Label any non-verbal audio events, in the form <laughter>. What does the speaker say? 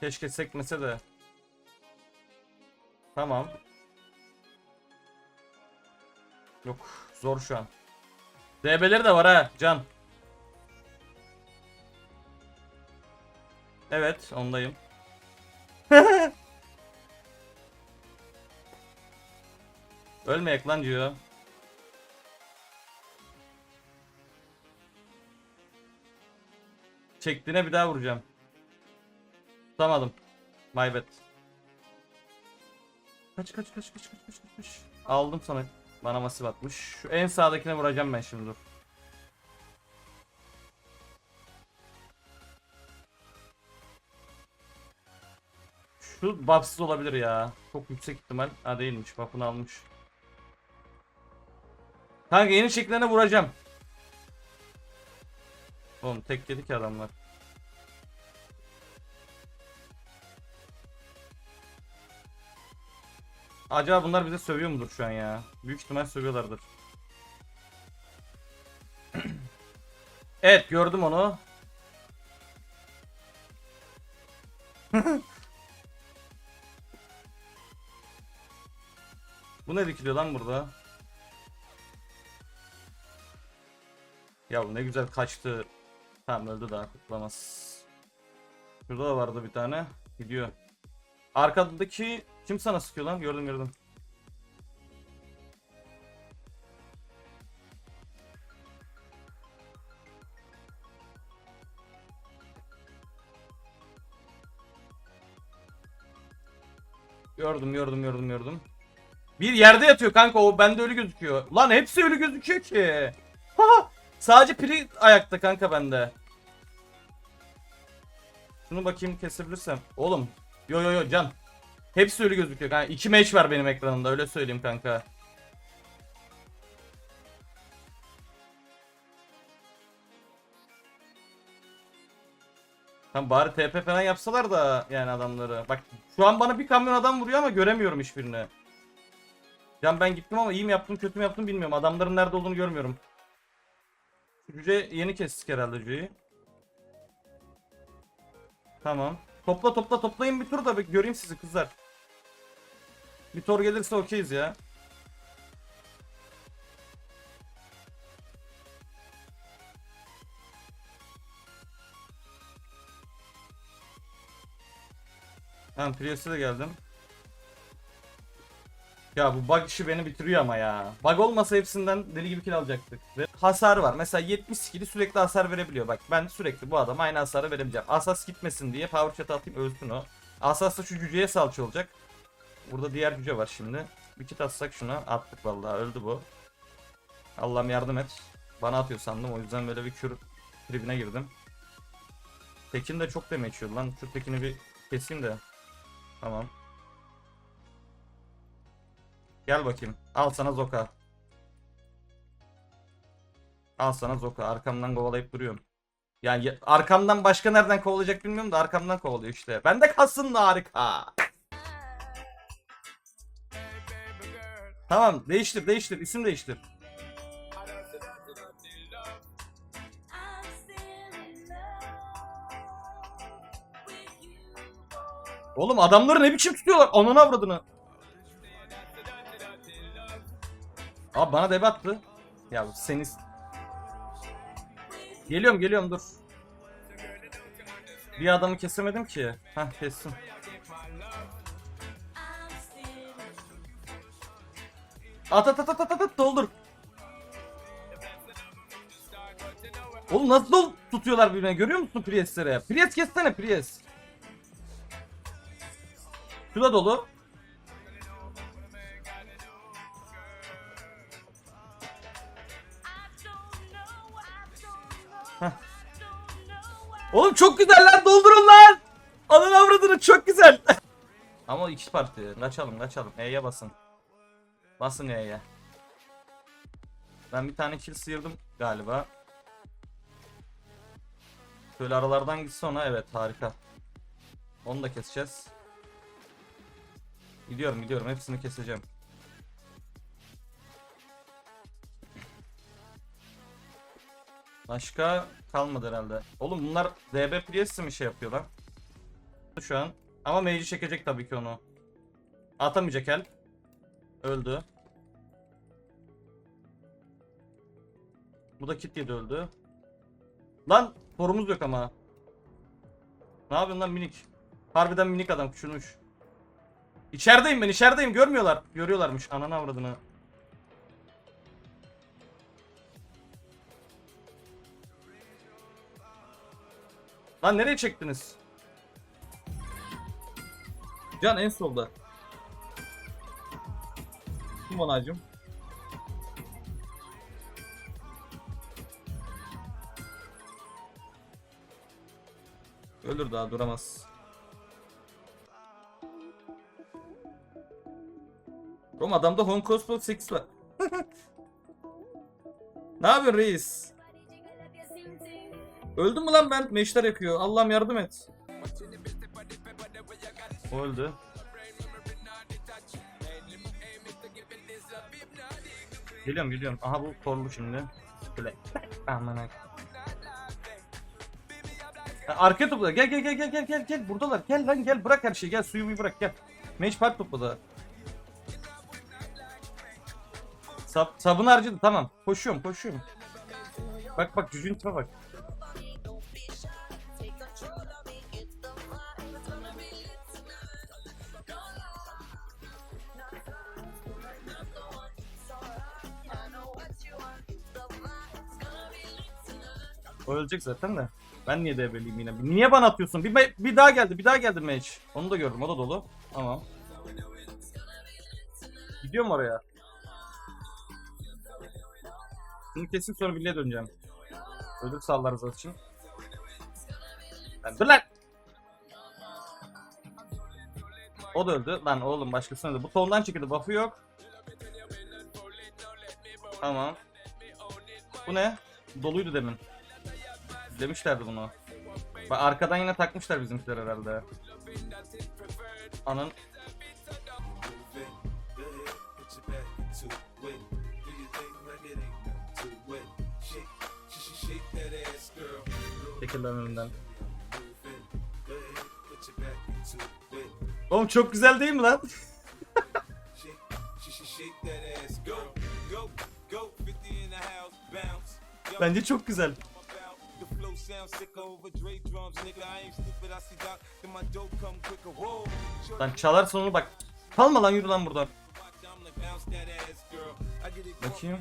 Keşke sekmese de. Tamam. Yok zor şu an. DB'leri de var ha Can. Evet ondayım. <laughs> Ölmeyek lan diyor. Çektiğine bir daha vuracağım. Tutamadım. My bad. Kaç kaç kaç kaç kaç kaç kaç. Aldım sana. Bana masif atmış. Şu en sağdakine vuracağım ben şimdi dur. Şu buffsız olabilir ya. Çok yüksek ihtimal. Ha değilmiş. Buff'ını almış. Kanka yeni şekillerine vuracağım. Oğlum tek yedi ki adamlar. Acaba bunlar bize sövüyor mudur şu an ya? Büyük ihtimal sövüyorlardır. <clears throat> evet gördüm onu. <laughs> Bu ne dikiliyor lan burada? Ya bu ne güzel kaçtı. Tamam öldü daha kutlamaz. Şurada da vardı bir tane. Gidiyor. Arkadaki kim sana sıkıyor lan? Gördüm gördüm. Gördüm gördüm gördüm gördüm. Bir yerde yatıyor kanka o bende ölü gözüküyor. Lan hepsi ölü gözüküyor ki. Sadece piri ayakta kanka bende. Şunu bakayım kesebilirsem. Oğlum. Yo yo yo can. Hepsi ölü gözüküyor kanka. İki meş var benim ekranımda öyle söyleyeyim kanka. Tam bari TP falan yapsalar da yani adamları. Bak şu an bana bir kamyon adam vuruyor ama göremiyorum hiçbirini. Can ben gittim ama iyi mi yaptım kötü mü yaptım bilmiyorum. Adamların nerede olduğunu görmüyorum. Cüce yeni kestik herhalde Cüce'yi. Tamam. Topla topla toplayın bir tur da bir göreyim sizi kızlar. Bir tor gelirse okeyiz ya. Tamam Prius'e de geldim. Ya bu bug işi beni bitiriyor ama ya. Bug olmasa hepsinden deli gibi kill alacaktık. Ve hasar var. Mesela 70 skill'i sürekli hasar verebiliyor. Bak ben sürekli bu adama aynı hasarı verebileceğim. Asas gitmesin diye power shot atayım ölsün o. Asas da şu cüceye salça olacak. Burada diğer cüce var şimdi. Bir kit atsak şuna. Attık vallahi öldü bu. Allah'ım yardım et. Bana atıyor sandım o yüzden böyle bir kür tribine girdim. Tekin de çok damage yiyor lan. Şu tekini bir keseyim de. Tamam. Gel bakayım. Al sana Zoka. Al sana Zoka. Arkamdan kovalayıp duruyorum. Yani ya- arkamdan başka nereden kovalayacak bilmiyorum da arkamdan kovalıyor işte. Ben de kalsın da harika. Tamam değiştir değiştir isim değiştir. Oğlum adamları ne biçim tutuyorlar? Ananı avradını. Abi bana debe attı. Ya seni... Geliyorum geliyorum dur. Bir adamı kesemedim ki. Heh kestim. At at at at at at, doldur. Oğlum nasıl dol tutuyorlar birbirine görüyor musun Priest'lere? Priest kessene Priest. Şu da dolu. Heh. Oğlum çok güzeller doldurun lan. Alın avradını çok güzel. <laughs> Ama iki parti. Kaçalım kaçalım. E'ye basın. Basın E'ye. Ben bir tane kill sıyırdım galiba. Şöyle aralardan gitse ona evet harika. Onu da keseceğiz. Gidiyorum gidiyorum hepsini keseceğim. Başka kalmadı herhalde. Oğlum bunlar DB Priest'i mi şey yapıyor lan? Şu an. Ama mage'i çekecek tabii ki onu. Atamayacak el. Öldü. Bu da kit yedi öldü. Lan torumuz yok ama. Ne yapıyorsun lan minik? Harbiden minik adam küçülmüş. İçerideyim ben içerideyim görmüyorlar. Görüyorlarmış ananı avradını. Lan nereye çektiniz? Can en solda. Kim onacım? Ölür daha duramaz. Oğlum adamda Home Crossbow 6 var. <laughs> ne yapıyorsun reis? Öldüm mü lan ben? Meşler yakıyor. Allah'ım yardım et. O öldü. Geliyorum geliyorum. Aha bu torlu şimdi. Böyle. Aman Arkaya topladı. Gel gel gel gel gel gel gel. Buradalar. Gel lan gel bırak her şeyi. Gel suyu bırak gel. Mage park topladı. Sab sabun harcadı tamam. Koşuyorum koşuyorum. Bak bak cücüğün tipe bak. O ölecek zaten de. Ben niye devreliyim yine? Niye bana atıyorsun? Bir, bir daha geldi, bir daha geldi mage. Onu da gördüm, o da dolu. Tamam. Gidiyorum oraya. Bunu kesin sonra birliğe döneceğim. Ölür sallarız için. Lan lan! O da öldü. Lan oğlum başkasına öldü. Bu tondan çekildi. Buff'ı yok. Tamam. Bu ne? Doluydu demin. Demişlerdi bunu. Bak arkadan yine takmışlar bizimkiler herhalde. Anın çekil lan. Oğlum çok güzel değil mi lan? Bence çok güzel. Lan çalarsan onu bak. Kalma lan yürü lan buradan. Bakayım.